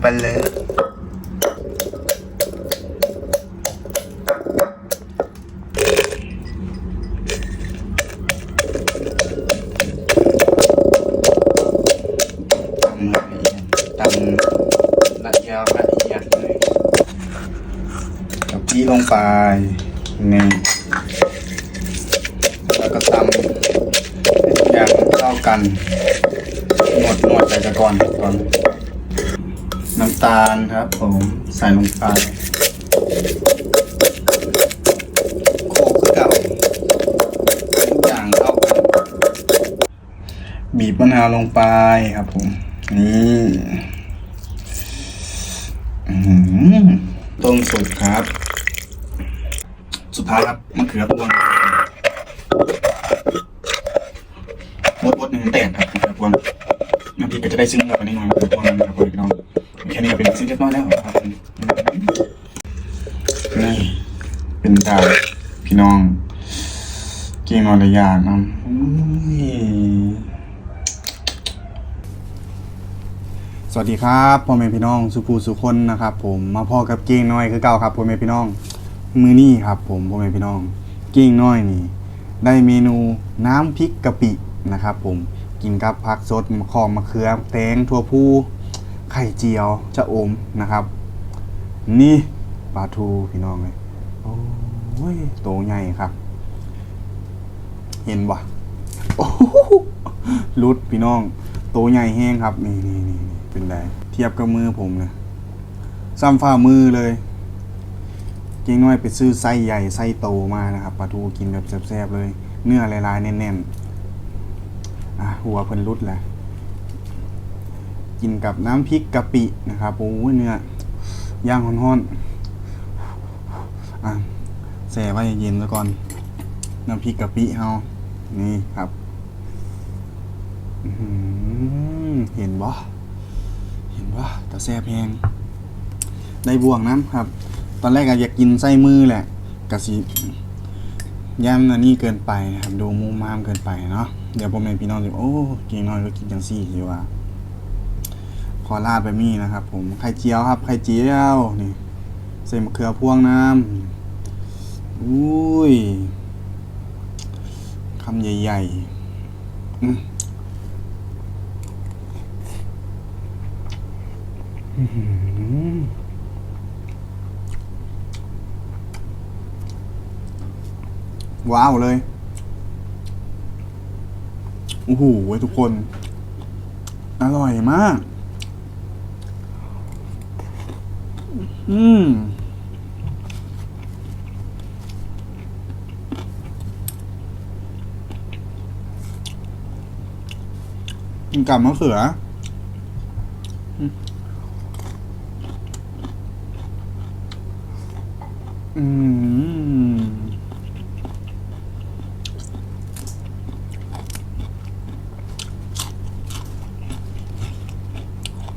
ไปเลยตำละเอียตำละเอียดละเอียดเลยกะปิลงไปนี่แล้วก็ตำให้ทุกอย่างเข้ากันนวดนวดไปก่อนก่อน ตาลครับ ผมใส่ลงไปโคกคือเก่าทุกอย่างเข้ากันบีบมะนาวลงไปครับผม นี่ต้มสุกครับ สุดท้ายครับมะเขือพวงมดมดหนึ่งแตกครับมะเขือพวงน้ำพริกก็จะได้ซึ้งกับนนี้หน่อยนะครับพวกนั้นนะครับพี่น้อง แค่นี้ก็เป็นซึ้งเรียบร้อยแล้วครับนี่เป็นดาวพี่น้องเก่งอะไรอย่างนะอุ้ยสวัสดีครับพ่อแม่พี่น้องสุภูสุคนนะครับ ผมมาพ่อกับเก่งน้อยคือเก่าครับพ่อแม่พี่น้องมือนี่ครับ ผมพ่อแม่พี่น้องเก่งน้อยนี่ ได้เมนูน้ำพริกกะปินะครับ ผมกินกับผักสดมะขอมมะเขือแตงถั่วพู ไข่เจียวชะอมนะครับ นี่ปลาทูพี่น้องเลยโอ้ยโตใหญ่ครับ เห็นบ่โอ้โหรุดพี่น้อง โตใหญ่แห้งครับ นี่นี่นี่เป็นไรเทียบกับมือผมนะซ้ำฝ่ามือเลยเก่งน้อยไปซื้อไส้ใหญ่ไส้โตมานะครับปลาทูกินแบบแซ่บๆเลย เนื้อลายๆแน่นๆอะหัวเพิ่นรุดแหละ กินกับน้ำพริกกะปินะครับโอ้เนื้อย่างฮ้อนๆอะแส่ไว้เย็นซะก่อน น้ำพริกกะปิเฮานี่ครับเห็นบ่เห็นบ่แต่แซ่บแพงได้บ่วงน้ำครับ ตอนแรกอะอยากกินไส้มือแหละกะสิย่ำอันนี้เกินไปนะครับ ดูมุมมามเกินไปเนาะเดี๋ยวผมเองพี่น้องจะโอ้กินน้อยก็กินจังซี่ดีว่า ขอลาดไปมี่นะครับ ผมไข่เจียวครับไข่เจียวนี่ใส่มะเขือพวงน้ำอุ้ยคำใหญ่ๆอืมอื้อหือว้าวเลย โอ้โหเวทุกคน อร่อยมาก อืม กินกับมะเขืออืม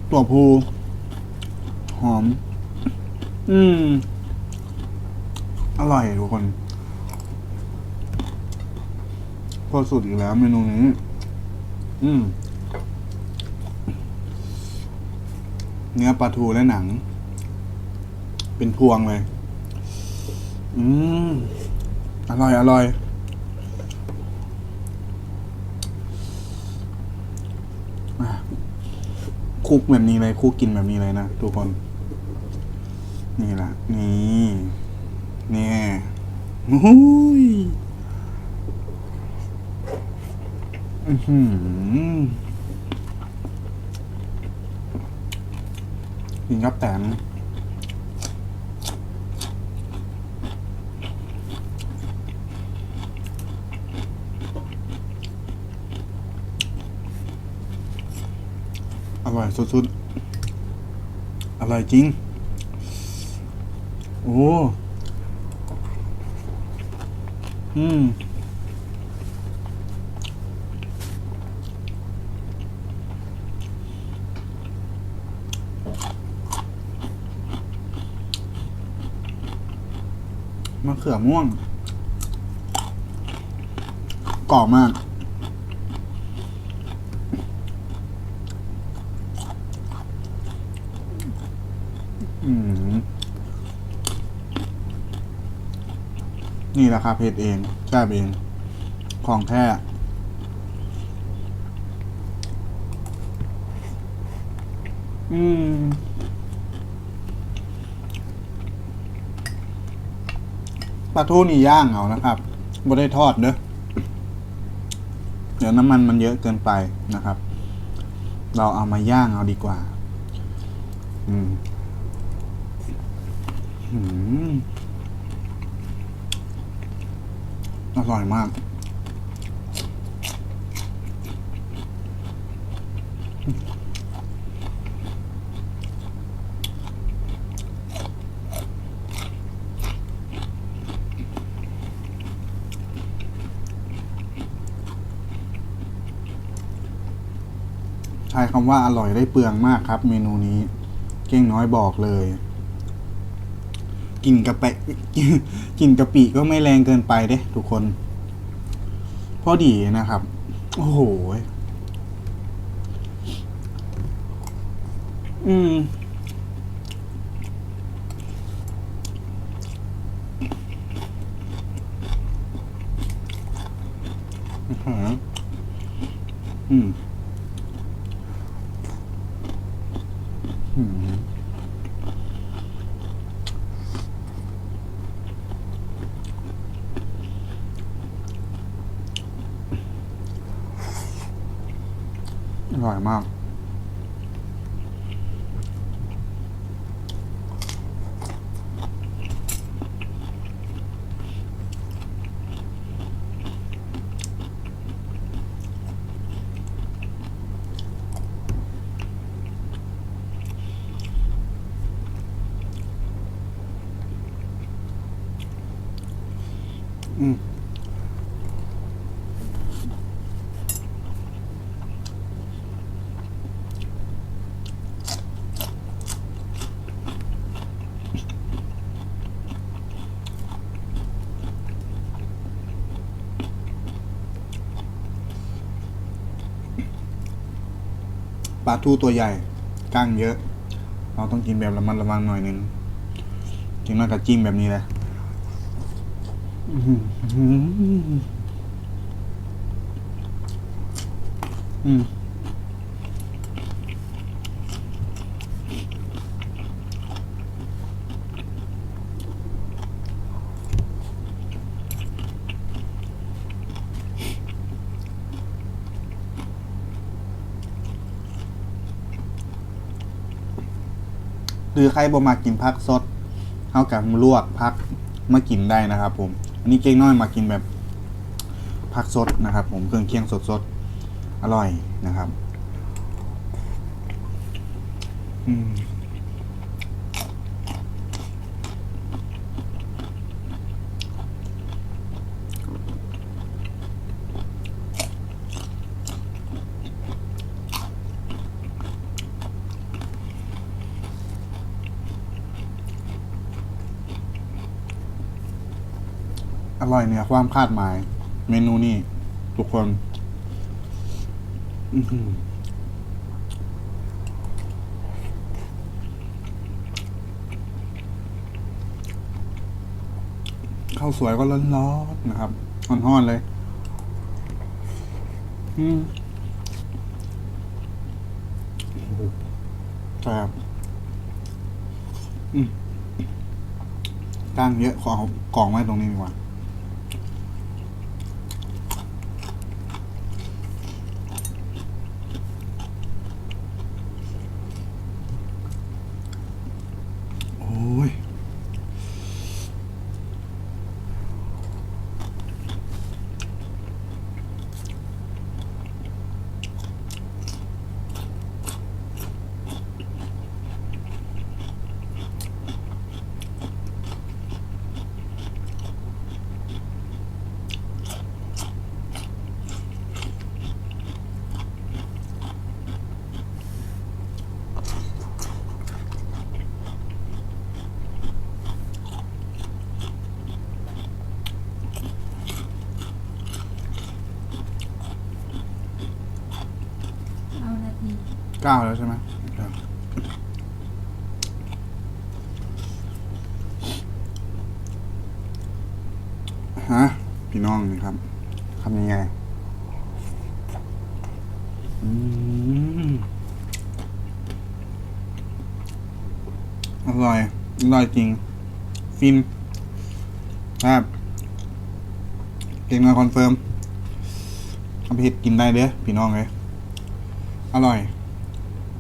ตัวภู อืม อร่อยทุกคนพอสุดอีกแล้วเมนูนี้ อืม เนื้อปลาทูและหนัง เป็นพวงเลย อืม อร่อย อร่อยอคุกแบบนี้เลยคุกกินแบบนี้เลยนะทุกคน นี่ละนี่นี่หุ้ยอื้อหือกินกับแตนอร่อยสุดๆ อร่อยจริง โอ้อืมมะเขือม่วงกรอบมาก ห นี่แหละครับเผ็ดเองแซ่เอง ของแท้อืมปลาทูนี่ย่างเอานะครับไม่ได้ทอดเด้อเดี๋ยวน้ำมันมันเยอะเกินไปนะครับ เราเอามาย่างเอาดีกว่า อืมอืม อ ร่อยมาก ใช้คำว่าอร่อยได้เปลืองมากครับ เมนูนี้ เก้งน้อยบอกเลย กินกะปะกินกะปิก็ไม่แรงเกินไปเด้ ทุกคน พอดีนะครับ โอ้โห อืม อื้อหืออืม อืม อร่อยมาก อืม ปลาทูตัวใหญ่ก้างเยอะ เราต้องกินแบบระมัดระวังหน่อยนึงกินมากกับจิ้มแบบนี้แหละอื้อหืออืม หรือใครบ่มากินผักสดเท่ากับลวกผักมากินได้นะครับ ผม อันนี้เก้งน้อยมากินแบบผักสดนะครับ ผมเครื่องเคียงสดสดอร่อยนะครับ อืม อร่อยเหนือความคาดหมาย เมนูนี้ทุกคนข้าวสวยก็ร้อนๆนะครับห่อนๆเลย อืมโอ้โหแซ่บอืมก้างเยอะขอเอากองไว้ตรงนี้ดีกว่า ก้าแล้วใช่ไหมฮะ พี่น้องนี่ครับทำยังไงอืมอร่อย อร่อยจริง ฟิน ครับเก่งน้อยคอนเฟิร์มเอาไปเห็ดกินได้เด้อพี่น้องเลยอร่อย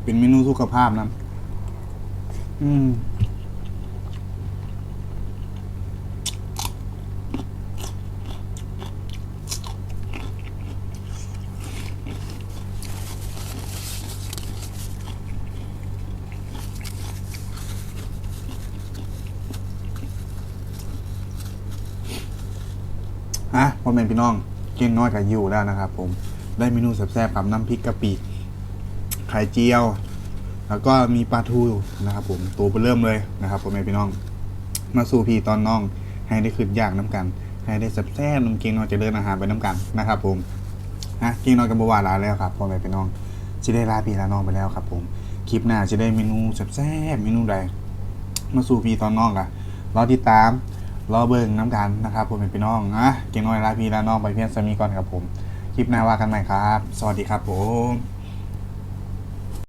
เป็นเมนูสุขภาพนะอืมฮะพ่อแม่พี่น้องเก่งน้อยกับยูแล้วนะครับผมได้เมนูแซ่บๆกับน้ำพริกกะปิ ไข่เจียว แล้วก็มีปลาทูนะครับ ผมตัวเบอเริ่มเลยนะครับพ่อแม่พี่น้อง มาสู่พี่ตอนน้อง ให้ได้ขึ้นยากน้ำกัน ให้ได้แซ่บน้ำเก่งน้อยจะเดินอาหารไปน้ำกันนะครับผมฮะเก่งน้อยกับบวาลาแล้วครับพ่อแม่พี่น้องจะได้ลาพี่ลาน้องไปแล้วครับ ผมคลิปหน้าจะได้เมนูแซ่บเมนูใดมาสู่พี่ตอนน้องอะรอติดตามรอเบิ่งน้ำกันนะครับผมเป็นพี่น้องนะเก่งน้อยลาพี่ลาน้องไปเพียงสามีก่อนครับผม คลิปหน้าว่ากันใหม่ครับ สวัสดีครับผม